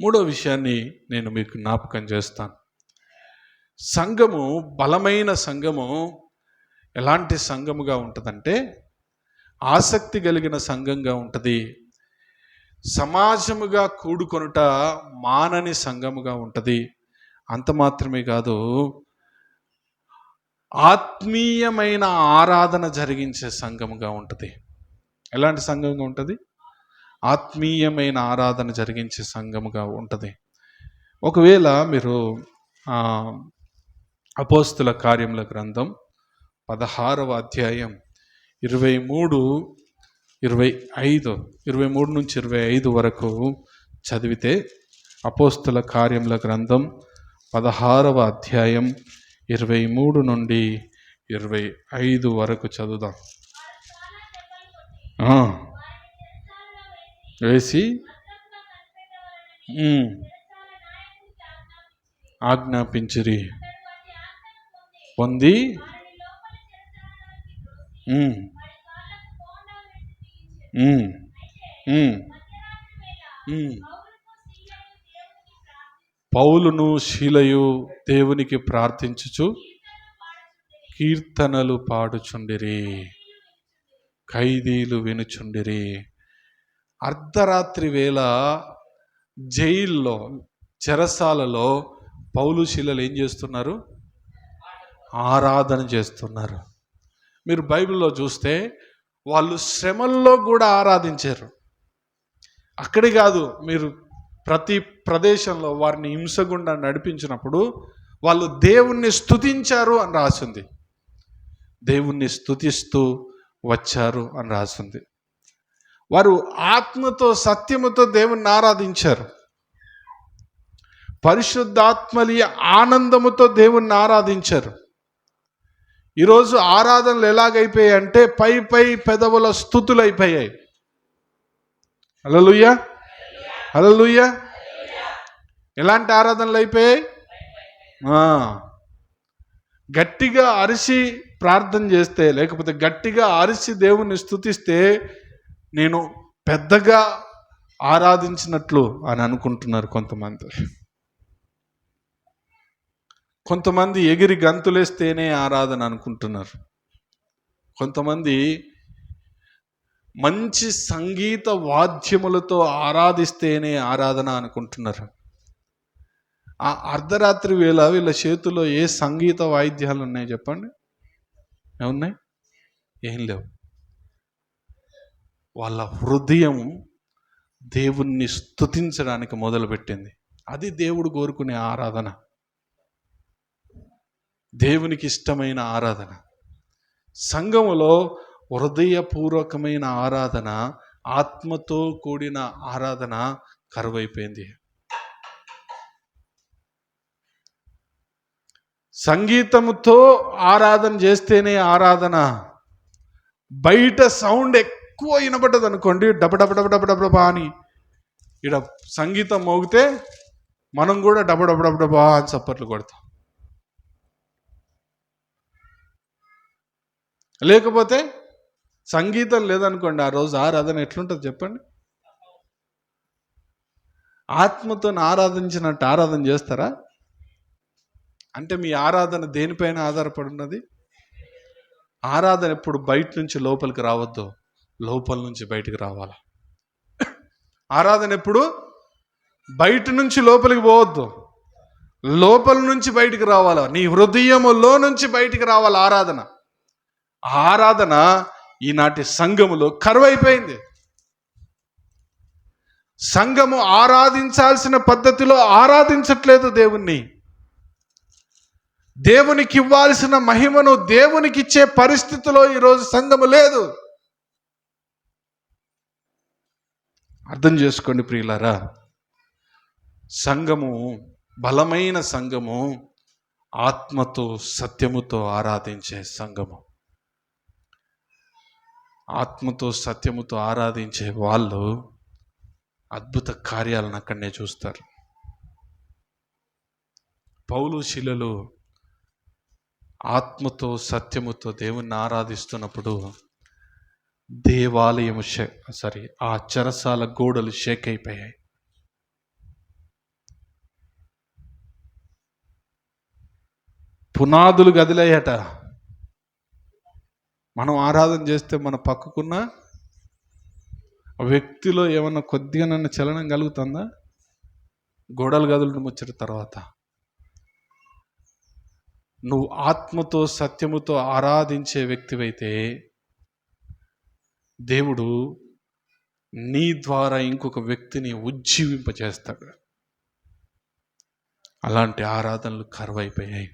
మూడో విషయాన్ని నేను మీకు జ్ఞాపకం చేస్తాను. సంఘము బలమైన సంఘము ఎలాంటి సంఘముగా ఉంటుందంటే ఆసక్తి కలిగిన సంఘంగా ఉంటుంది. సమాజముగా కూడుకొనుట మానని సంఘముగా ఉంటుంది. అంత మాత్రమే కాదు ఆత్మీయమైన ఆరాధన జరిగించే సంఘముగా ఉంటుంది. ఎలాంటి సంఘంగా ఉంటుంది? ఆత్మీయమైన ఆరాధన జరిగించే సంఘముగా ఉంటుంది. ఒకవేళ మీరు అపోస్తుల కార్యముల గ్రంథం పదహారవ అధ్యాయం ఇరవై మూడు ఇరవై ఐదు ఇరవై మూడు నుంచి ఇరవై ఐదు వరకు చదివితే అపోస్తుల కార్యముల గ్రంథం పదహారవ అధ్యాయం ఇరవై మూడు నుండి ఇరవై ఐదు వరకు చదువుదాం. వేసి ఆజ్ఞాపించిరి. పొంది పౌలును శీలయు దేవునికి ప్రార్థించుచు కీర్తనలు పాడుచుండిరి ఖైదీలు వినుచుండిరి. అర్ధరాత్రి వేళ జైల్లో చెరసాలలో పౌలు శీలలు ఏం చేస్తున్నారు? ఆరాధన చేస్తున్నారు. మీరు బైబిల్లో చూస్తే వాళ్ళు శ్రమల్లో కూడా ఆరాధించారు. అక్కడి కాదు మీరు ప్రతి ప్రదేశంలో వారిని హింసగుండా నడిపించినప్పుడు వాళ్ళు దేవుణ్ణి స్థుతించారు అని రాసింది. దేవుణ్ణి స్థుతిస్తూ వచ్చారు అని రాసింది. వారు ఆత్మతో సత్యముతో దేవుణ్ణి ఆరాధించారు. పరిశుద్ధాత్మలి ఆనందముతో దేవుణ్ణి ఆరాధించారు. ఈరోజు ఆరాధనలు ఎలాగైపోయాయి అంటే పై పై పెదవుల స్థుతులు అయిపోయాయి హలలుయ్య హలలుయ్య ఎలాంటి ఆరాధనలు అయిపోయాయి? గట్టిగా అరిసి ప్రార్థన చేస్తే లేకపోతే గట్టిగా అరిసి దేవుణ్ణి స్థుతిస్తే నేను పెద్దగా ఆరాధించినట్లు అని అనుకుంటున్నారు కొంతమంది. కొంతమంది ఎగిరి గంతులేస్తేనే ఆరాధన అనుకుంటున్నారు. కొంతమంది మంచి సంగీత వాద్యములతో ఆరాధిస్తేనే ఆరాధన అనుకుంటున్నారు. ఆ అర్ధరాత్రి వేళ వీళ్ళ చేతిలో ఏ సంగీత వాయిద్యాలు ఉన్నాయి చెప్పండి? ఏమున్నాయి? ఏం లేవు. వాళ్ళ హృదయం దేవుణ్ణి స్తుతించడానికి మొదలుపెట్టింది. అది దేవుడు కోరుకునే ఆరాధన. దేవునికి ఇష్టమైన ఆరాధన. సంఘములో హృదయపూర్వకమైన ఆరాధన ఆత్మతో కూడిన ఆరాధన కరువైపోయింది. సంగీతముతో ఆరాధన చేస్తేనే ఆరాధన. బయట సౌండ్ ఎక్కువ వినపడ్డది అనుకోండి డబ డబ డబ డబ డబ అని. ఇక్కడ సంగీతం మోగితే మనం కూడా డబ డబ డబ డబా అని చప్పట్లు కొడతాం. లేకపోతే సంగీతం లేదనుకోండి ఆ రోజు ఆరాధన ఎట్లుంటుంది చెప్పండి? ఆత్మతో ఆరాధించినట్టు ఆరాధన చేస్తారా? అంటే మీ ఆరాధన దేనిపైన ఆధారపడి ఉన్నది? ఆరాధన ఎప్పుడు బయట నుంచి లోపలికి రావద్దు. లోపల నుంచి బయటికి రావాలా? ఆరాధన ఎప్పుడు? బయట నుంచి లోపలికి పోవద్దు. లోపల నుంచి బయటికి రావాలా? నీ హృదయములో నుంచి బయటికి రావాలి ఆరాధన? ఆరాధన ఈనాటి సంఘములో కరువైపోయింది. సంఘము ఆరాధించాల్సిన పద్ధతిలో ఆరాధించట్లేదు దేవుణ్ణి. దేవునికి ఇవ్వాల్సిన మహిమను దేవునికి ఇచ్చే పరిస్థితిలో ఈరోజు సంఘము లేదు. అర్థం చేసుకోండి ప్రియులారా. సంఘము బలమైన సంఘము ఆత్మతో సత్యముతో ఆరాధించే సంఘము. ఆత్మతో సత్యముతో ఆరాధించే వాళ్ళు అద్భుత కార్యాలను అక్కడనే చూస్తారు. పౌలు శిలలు ఆత్మతో సత్యముతో దేవుణ్ణి ఆరాధిస్తున్నప్పుడు దేవాలయం సారీ ఆ చెరసాల గోడలు షేక్ అయిపోయాయి. పునాదులు గదిలయ్యట మనం ఆరాధన చేస్తే మన పక్కకున్న వ్యక్తిలో ఏమన్నా కొద్దిగా నన్ను చలనం కలుగుతుందా? గోడలు గదులను ముచ్చిన తర్వాత. నువ్వు ఆత్మతో సత్యముతో ఆరాధించే వ్యక్తివైతే దేవుడు నీ ద్వారా ఇంకొక వ్యక్తిని ఉజ్జీవింపజేస్తాడు అలాంటి ఆరాధనలు కరువైపోయాయి.